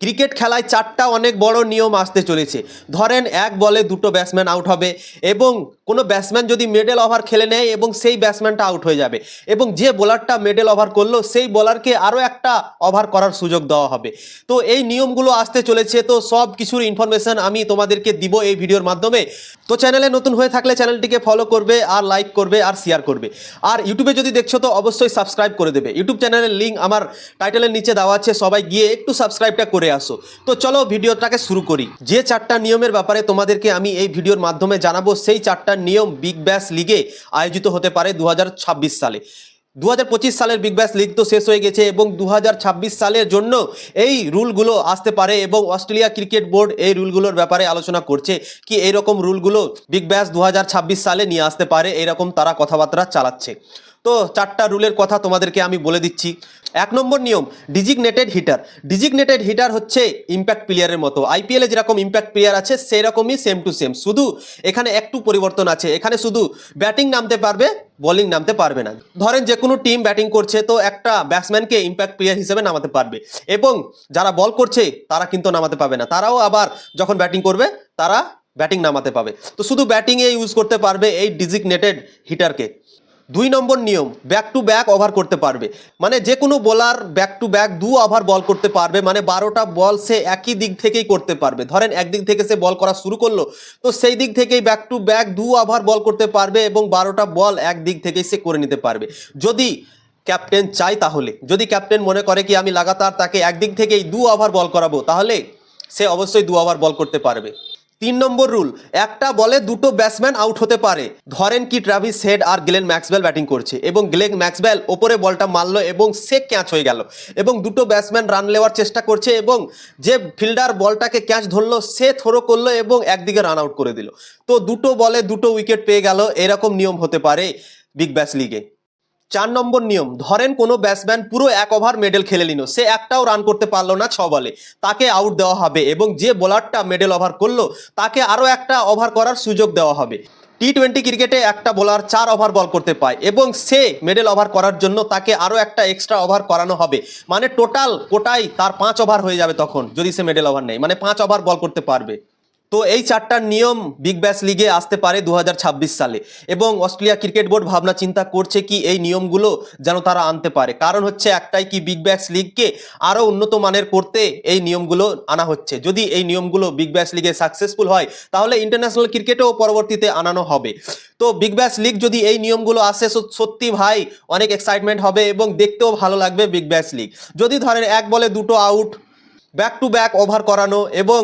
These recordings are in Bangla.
ক্রিকেট খেলায় চারটা অনেক বড় নিয়ম আসতে চলেছে। ধরেন এক বলে দুটো ব্যাটসম্যান আউট হবে এবং কোনো ব্যাটসম্যান যদি মেডেল ওভার খেলে নেয় এবং সেই ব্যাটসম্যানটা আউট হয়ে যাবে এবং যে বোলারটা মেডেল ওভার করল সেই বোলারকে আরও একটা ওভার করার সুযোগ দেওয়া হবে। তো এই নিয়মগুলো আসতে চলেছে, তো সব কিছুর ইনফরমেশন আমি তোমাদেরকে দিব এই ভিডিওর মাধ্যমে। তো চ্যানেলে নতুন হয়ে থাকলে চ্যানেলটিকে ফলো করবে, আর লাইক করবে, আর শেয়ার করবে। আর ইউটিউবে যদি দেখছ তো অবশ্যই সাবস্ক্রাইব করে দেবে। ইউটিউব চ্যানেলের লিঙ্ক আমার টাইটেলের নিচে দেওয়া আছে, সবাই গিয়ে একটু সাবস্ক্রাইবটা করে আসো। তো চলো ভিডিওটাকে শুরু করি। যে চারটা নিয়মের ব্যাপারে তোমাদেরকে আমি এই ভিডিওর মাধ্যমে জানাব, সেই চারটা নিয়ম বিগ ব্যাশ লিগে আয়োজিত হতে পারে দু হাজার ছাব্বিশ সালে। দু হাজার পঁচিশ সালের বিগ ব্যাশ লিগ তো শেষ হয়ে গেছে এবং দু হাজার ছাব্বিশ সালের জন্য এই রুলগুলো আসতে পারে এবং অস্ট্রেলিয়া ক্রিকেট বোর্ড এই রুলগুলোর ব্যাপারে আলোচনা করছে কি এইরকম রুলগুলো বিগ ব্যাশ দু সালে নিয়ে আসতে পারে, এরকম তারা কথাবার্তা চালাচ্ছে। তো চারটা রুলের কথা তোমাদেরকে আমি বলে দিচ্ছি। এক নম্বর নিয়ম ডিজিগনেটেড হিটার ডিজিগনেটেড হিটার হচ্ছে ইম্প্যাক্ট প্লেয়ারের মতো। আইপিএলে যেরকম ইম্প্যাক্ট প্লেয়ার আছে, সেরকমই সেম টু সেম শুধু এখানে একটু পরিবর্তন আছে। এখানে শুধু ব্যাটিং নামতে পারবে বোলিং নামতে পারবে না। ধরেন যে কোনো টিম ব্যাটিং করছে, তো একটা ব্যাটসম্যানকে ইম্প্যাক্ট প্লেয়ার হিসেবে নামাতে পারবে। এবং যারা বল করছে, তারা কিন্তু নামাতে পারবে না। তারাও আবার যখন ব্যাটিং করবে, তারা ব্যাটিং নামাতে পাবে তো শুধু ব্যাটিংয়ে ইউজ করতে পারবে এই ডিজিগনেটেড হিটারকে দুই নম্বর নিয়ম ব্যাক টু ব্যাক ওভার করতে পারবে। মানে যে কোনো বোলার ব্যাক টু ব্যাক দু ওভার বল করতে পারবে মানে বারোটা বল সে একই দিক থেকেই করতে পারবে। ধরেন একদিক থেকে সে বল করা শুরু করল, তো সেই দিক থেকেই ব্যাক টু ব্যাক দু ওভার বল করতে পারবে এবং বারোটা বল এক দিক থেকেই সে করে নিতে পারবে। যদি ক্যাপ্টেন চাই তাহলে, যদি ক্যাপ্টেন মনে করে কি আমি লাগাতার তাকে একদিক থেকেই দু ওভার বল করাবো, তাহলে সে অবশ্যই দু ওভার বল করতে পারবে। তিন নম্বর রুল, একটা বলে দুটো ব্যাটসম্যান আউট হতে পারে। ধরেন কি ট্রাভিস হেড আর গ্লেন ম্যাক্সওয়েল ব্যাটিং করছে এবং গ্লেন ম্যাক্সওয়েল ওপরে বলটা মারলো এবং সে ক্যাচ হয়ে গেল এবং দুটো ব্যাটসম্যান রান নেওয়ার চেষ্টা করছে এবং যে ফিল্ডার বলটাকে ক্যাচ ধরলো, সে থ্রো করল এবং একদিকে রান আউট করে দিল। তো দুটো বলে দুটো উইকেট পেয়ে গেল, এরকম নিয়ম হতে পারে বিগ ব্যাশ লিগে চার নম্বর নিয়ম, ধরেন কোনো ব্যাটসম্যান পুরো এক ওভার মেডেল খেলে নিল, সে একটাও রান করতে পারল না ছ বলে তাকে আউট দেওয়া হবে এবং যে বোলারটা মেডেল ওভার করল, তাকে আরও একটা ওভার করার সুযোগ দেওয়া হবে। টি টোয়েন্টি ক্রিকেটে একটা বোলার চার ওভার বল করতে পায় এবং সে মেডেল ওভার করার জন্য তাকে আরও একটা এক্সট্রা ওভার করানো হবে। মানে টোটাল কোটাই তার পাঁচ ওভার হয়ে যাবে তখন, যদি সে মেডেল ওভার নেয়। মানে পাঁচ ওভার বল করতে পারবে। তো এই চারটা নিয়ম বিগ ব্যাশ লিগে আসতে পারে দু হাজার ছাব্বিশ সালে। এবং অস্ট্রেলিয়া ক্রিকেট বোর্ড ভাবনা চিন্তা করছে কি এই নিয়মগুলো যেন তারা আনতে পারে। কারণ হচ্ছে একটাই কি বিগ ব্যাশ লিগকে আরও উন্নত মানের করতে এই নিয়মগুলো আনা হচ্ছে। যদি এই নিয়মগুলো বিগ ব্যাশ লিগে সাকসেসফুল হয়, তাহলে ইন্টারন্যাশনাল ক্রিকেটেও পরবর্তীতে আনানো হবে। তো বিগ ব্যাশ লিগ যদি এই নিয়মগুলো আসে সত- সত্যি ভাই অনেক এক্সাইটমেন্ট হবে এবং দেখতেও ভালো লাগবে বিগ ব্যাশ লিগ যদি ধরেন এক বলে দুটো out back to back over করানো এবং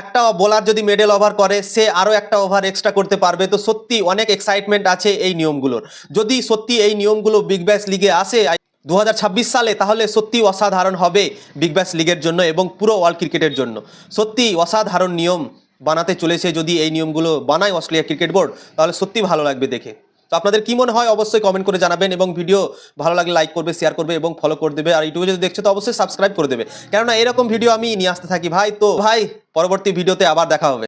একটা বোলার যদি মেডেল ওভার করে, সে আরও একটা ওভার এক্সট্রা করতে পারবে। তো সত্যি অনেক এক্সাইটমেন্ট আছে এই নিয়মগুলোর। যদি সত্যি এই নিয়মগুলো বিগ ব্যাশ লিগে আসে দু হাজার ছাব্বিশ সালে, তাহলে সত্যি অসাধারণ হবে বিগ ব্যাশ লিগের জন্য এবং পুরো ওয়ার্ল্ড ক্রিকেটের জন্য। সত্যি অসাধারণ নিয়ম বানাতে চলেছে যদি এই নিয়মগুলো বানায় অস্ট্রেলিয়া ক্রিকেট বোর্ড তাহলে সত্যি ভালো লাগবে দেখে। তো আপনাদের কি মনে হয়, অবশ্যই কমেন্ট করে জানাবেন এবং ভিডিও ভালো লাগলে লাইক করবে শেয়ার করবে এবং ফলো করে দেবে। আর ইউটিউবে যদি দেখছ, তো অবশ্যই সাবস্ক্রাইব করে দেবে। কেননা এরকম ভিডিও আমি নিয়ে আসতে থাকি। ভাই, তো ভাই, পরবর্তী ভিডিওতে আবার দেখা হবে।